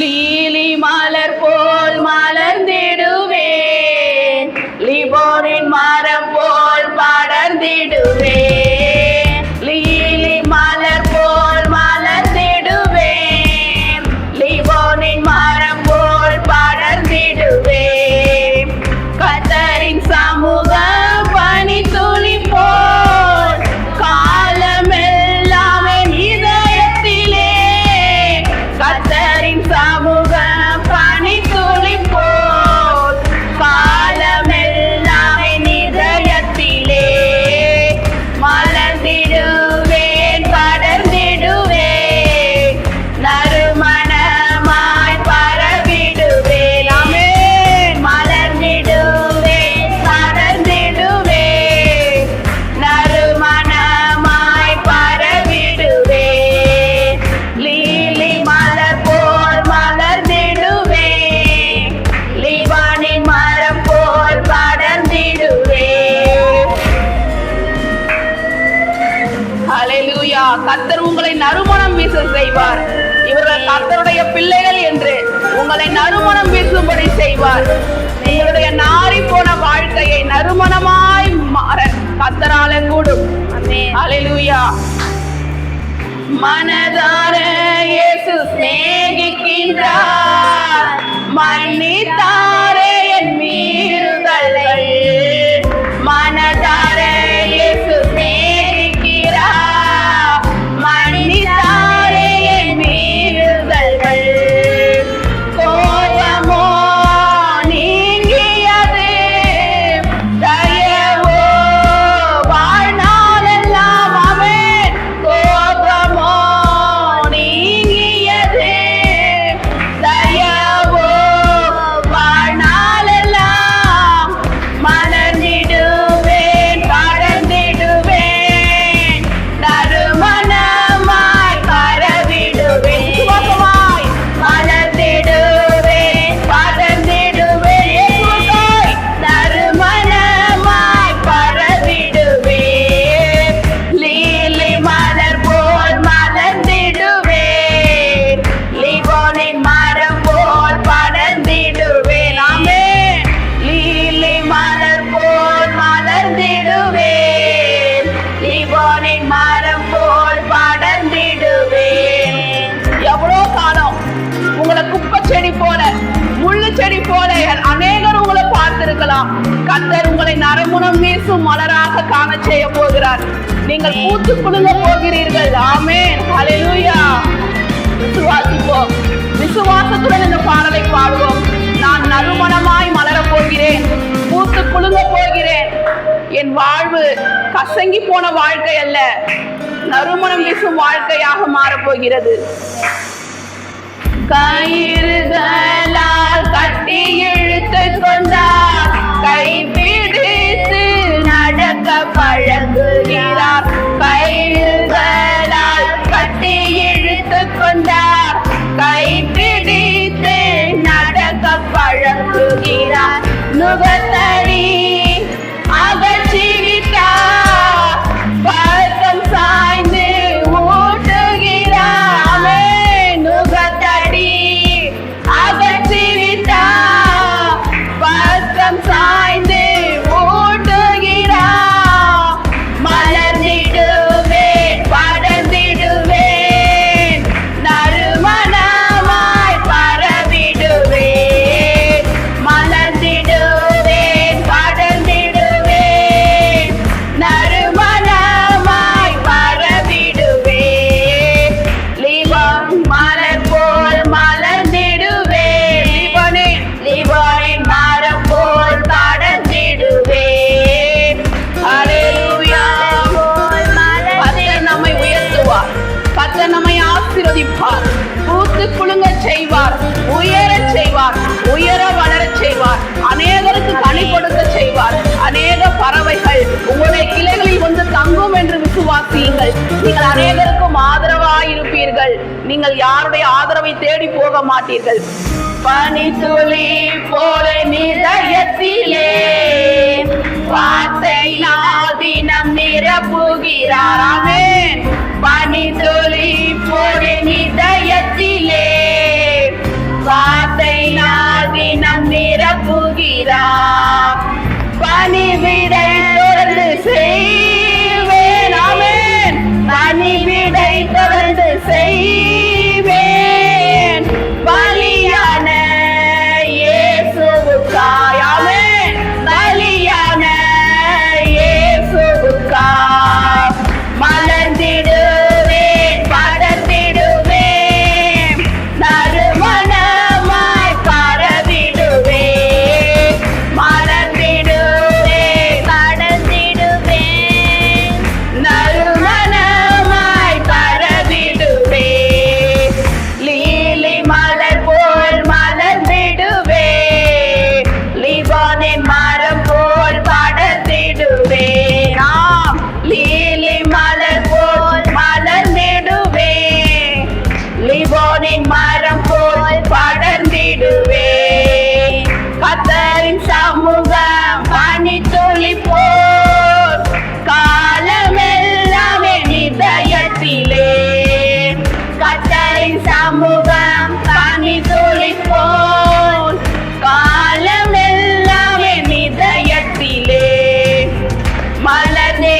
Lily கர்த்தர் உங்களை நறுமணம் வீச செய்வார். இவர்கள் கர்த்தருடைய பிள்ளைகள் என்று உங்களை நறுமணம் வீசும்படி செய்வார். உங்களுடைய நாறி போன வாழ்க்கையை நறுமணமாய் மாற கர்த்தரால கூடும். ஹalleluya. மனதார இயேசு சிநேகிக்கின்றார். மன்னித்தாரே என் மீறுதல்கள் பார்த்திருக்கலாம் கத்தர் உங்களை நரமுணம் வீசும் மலராக காண செய்ய போகிறார். நீங்கள் பூத்து குலுங்க போகிறீர்கள். ஆமேன். அலையூயா விசுவாசிப்போம். விசுவாசத்துடன் இந்த பாடலை பாடுவோம். நான் நறுமணமாய் மலரப் போகிறேன். பூத்து குலுங்க போகிறேன். என் வாழ்வு கசங்கி போன வாழ்க்கை அல்ல. நறுமணம் வீசும் வாழ்க்கையாக மாறப்போகிறது கயிறுகளால் கட்டி இழுத்து கொண்டு பூத்து செய்வார் உயரச் செய்வார் உயர வளரச் செய்வார் அநேகருக்கு கனி கொடுக்க செய்வார். அநேக பறவைகள் உங்களுடைய கிளைகளில் வந்து தங்கும் என்று விசுவாசியுங்கள். நீங்கள் அநேகருக்கும் ஆதரவாயிருப்பீர்கள். நீங்கள் யாருடைய ஆதரவை தேடி போக மாட்டீர்கள். பனி துளி போல நிதயத்திலே வார்த்தையினால் தினம் நிரப்புகிறார் பனி துளி போல நிதயத்திலே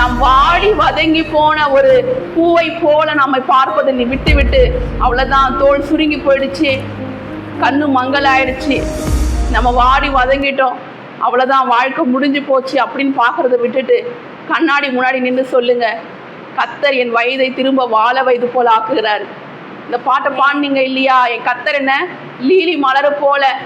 நாம் வாடி வதங்கி போன ஒரு பூவை போல நம்மை பார்ப்பதை நீ விட்டு விட்டு அவ்வளோதான் தோல் சுருங்கி போயிடுச்சு. கண்ணு மங்கலாயிடுச்சு. நம்ம வாடி வதங்கிட்டோம். அவ்வளோதான் வாழ்க்கை முடிஞ்சு போச்சு அப்படின்னு பார்க்கறத விட்டுட்டு கண்ணாடி முன்னாடி நின்று சொல்லுங்க. கத்தர் என் வயதை திரும்ப வாழ வயது போல ஆக்குகிறார். இந்த பாட்டை பாடினீங்க இல்லையா? என் கத்தர் என்ன? லீலி மலர போல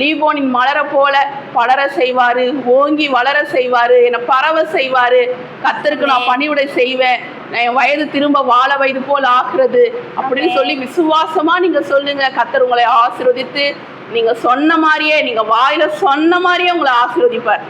லீபோனின் மலர போல பலர செய்வாரு ஓங்கி வளர செய்வாரு என்னை பரவ செய்வாரு. கத்தருக்கு நான் பணிவிடை செய்வேன். என் வயது திரும்ப வாழ வயது போல ஆகிறது. அப்படின்னு சொல்லி விசுவாசமா நீங்க சொல்லுங்க. கத்தர் உங்களை ஆசீர்வதித்து நீங்க சொன்ன மாதிரியே நீங்க வாயில சொன்ன மாதிரியே உங்களை ஆசீர்வதிப்பார்.